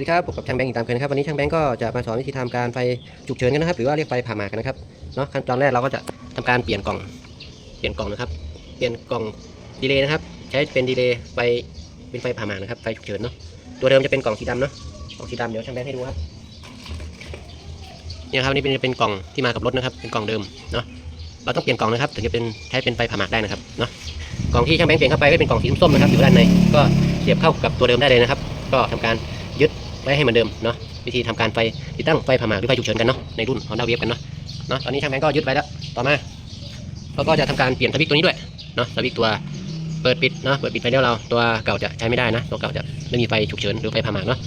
วัสดีครับพบกับช่างแบงค์อีกตามเคยนะครับวันนี้ช่างแบงค์ก็จะมาสอนวิธีทำการไฟฉุกเฉินกันนะครับ หรือว่าเรียกไฟผ่าหมากกันนะครับเนาะขั้นตอนแรกเราก็จะทำการเปลี่ยนกล่อง เปลี่ยนกล่องนะครับ เปลี่ยนกล่องดีเลย์นะครับ ใช้เป็นดีเลย์ไฟเป็นไฟผ่าหมากนะครับไฟฉุกเฉินเนาะตัวเดิมจะเป็นกล่องสีดำเนาะกล่องสีดำเดี๋ยวช่างแบงค์ให้ดูครับเนี่ยครับนี่เป็นเป็นกล่องที่มากับรถนะครับ เป็นกล่องเดิมเนาะเราต้องเปลี่ยนกล่องนะครับถึงจะเป็นใช้เป็นไฟผ่าหมากได้นะครับเนาะกล่องที่ช่างแบงค์เปลี่ยนเข้าไปก็เป็นกล่องสีส้มนะครับอยู่ด้านในก็เสียบเข้ากับตัวเดิมได้เลยนะครับ ก็ทำการ ไว้ให้เหมือนเดิมเนาะวิธีทำการไฟติดตั้งไฟผ่าหมากหรือไฟฉุกเฉินกันเนาะในรุ่น Honda Wave กันเนาะเนาะตอนนี้ช่างแบงก์ก็ยึดไว้แล้วต่อมาเขาก็จะทำการเปลี่ยนสวิตตัวนี้ด้วยเนาะสวิตตัวเปิดปิดเนาะเปิดปิดไฟเลี้ยวเราตัวเก่าจะใช้ไม่ได้นะตัวเก่าจะไม่มีไฟฉุกเฉินหรือไฟผ่าหมากเนาะ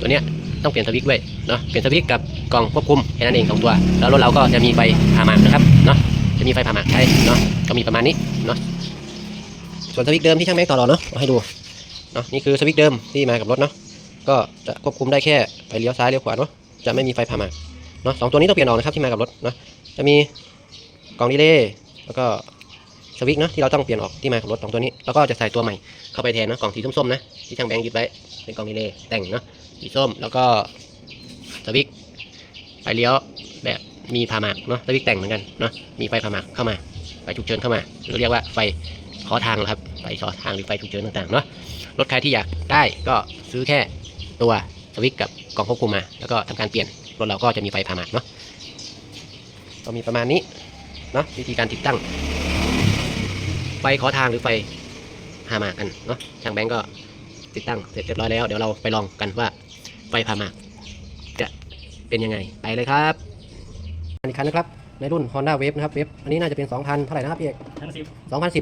ตัวเนี้ยต้องเปลี่ยนสวิตด้วยเนาะเปลี่ยนสวิตกับกล่องควบคุมแค่นั้นเองสองตัว แล้วรถเราก็จะมีไฟผ่าหมากนะครับเนาะจะมีไฟผ่าหมากใช้เนาะก็มีประมาณนี้เนาะส่วนสวิตเดิมที่ช่างแบงก์ต่อหล่อเนาะเอาให้ดูเนาะนี่คือสวิตเดิมที่มากับรถเนาะ ก็จะควบคุมได้แค่ไปเลี้ยวซ้ายเลี้ยวขวาเนาะจะไม่มีไฟผ่ามาเนาะสองตัวนี้ต้องเปลี่ยนออกนะครับที่มากับรถเนาะจะมีกล่องดีเลย์แล้วก็สวิตช์เนาะที่เราต้องเปลี่ยนออกที่มากับรถสองตัวนี้แล้วก็จะใส่ตัวใหม่เข้าไปแทนเนาะกล่องสีส้มๆนะที่ช่างแบงค์ยึดไว้เป็นกล่องดีเลย์แต่งเนาะสีส้มแล้วก็สวิตช์ไปเลี้ยวแบบมีผ่ามาเนาะสวิตช์แต่งเหมือนกันเนาะมีไฟผ่ามาเข้ามาไฟฉุกเฉินเข้ามาหรือเรียกว่าไฟขอทางนะครับไฟขอทางหรือไฟฉุกเฉินต่างๆเนาะรถใครที่อยากได้ก็ซื้อแค่ ตัวสวิตช์กับกล่องควบคุมมา แล้วก็ทำการเปลี่ยนรถเราก็จะมีไฟผ่าหมากเนาะก็มีประมาณนี้เนาะวิธีการติดตั้ง ไฟขอทางหรือไฟผ่าหมากกันเนาะช่างแบงก์ก็ติดตั้งเสร็จเรียบร้อยแล้วเดี๋ยวเราไปลองกันว่าไฟผ่าหมากจะเป็นยังไงไปเลยครับอันนี้คันนะครับในรุ่น Honda Wave นะครับ Wave อันนี้น่าจะเป็น 2,000 เท่าไหร่นะครับพี่เอกทั้งสิบ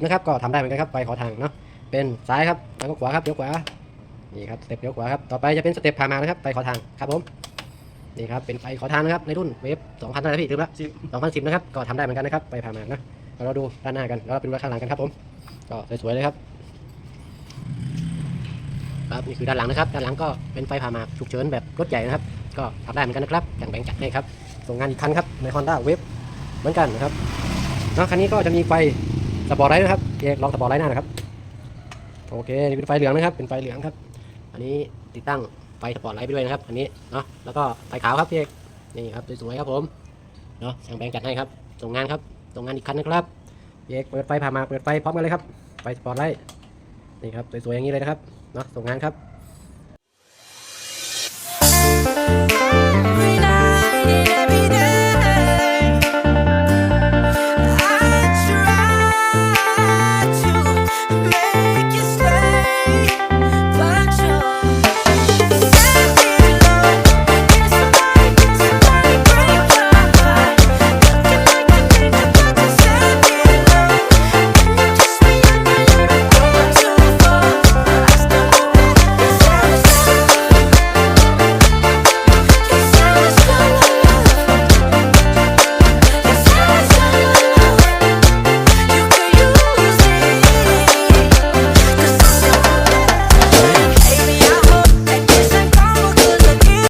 2010 นะครับ ก็ทำได้เหมือนกันครับ ไฟขอทางเนาะ เป็นซ้ายครับแล้วก็ขวาครับเลี้ยวขวา นี่ครับสเต็ปเลี้ยวขวาครับต่อไปจะเป็นสเต็ปพามานะครับไฟขอทางครับผมนี่ครับเป็นไฟขอทางนะครับในรุ่นเวฟ2,000เท่าไหร่พี่ลืมละสิบ2010นะครับก็ทำได้เหมือนกันนะครับไฟพามานะเดี๋ยวเราดูด้านหน้ากันแล้วเราไปดูด้านข้างหลังกันครับผมก็สวยๆเลยครับครับนี่คือด้านหลังนะครับด้านหลังก็เป็นไฟพามาฉุกเฉินแบบรถใหญ่นะครับ ก็ทำได้เหมือนกันนะครับอย่างแบงค์จัดให้ครับส่งงานอีกคันครับใน Honda Wave เหมือนกันนะครับเนอะคันนี้ก็จะมีไฟสปอร์ตไลท์นะครับเอกลองสปอร์ตไลท์หน้าหนะครับโอเคนี่เป็นไฟเหลืองนะครับเป็นไฟเหลืองครับ อันนี้ติดตั้งไฟสปอร์ตไลท์ไปด้วยนะครับ อันนี้เนาะแล้วก็ไฟขาวครับพี่เอกนี่ครับสวยๆครับผมเนาะช่างแบงค์จัดให้ครับส่งงานครับส่งงานอีกคันนะครับพี่เอกเปิดไฟผ่ามาเปิดไฟพร้อมกันเลยครับไฟสปอร์ตไลท์นี่ครับสวยๆอย่างนี้เลยนะครับเนาะส่งงานครับ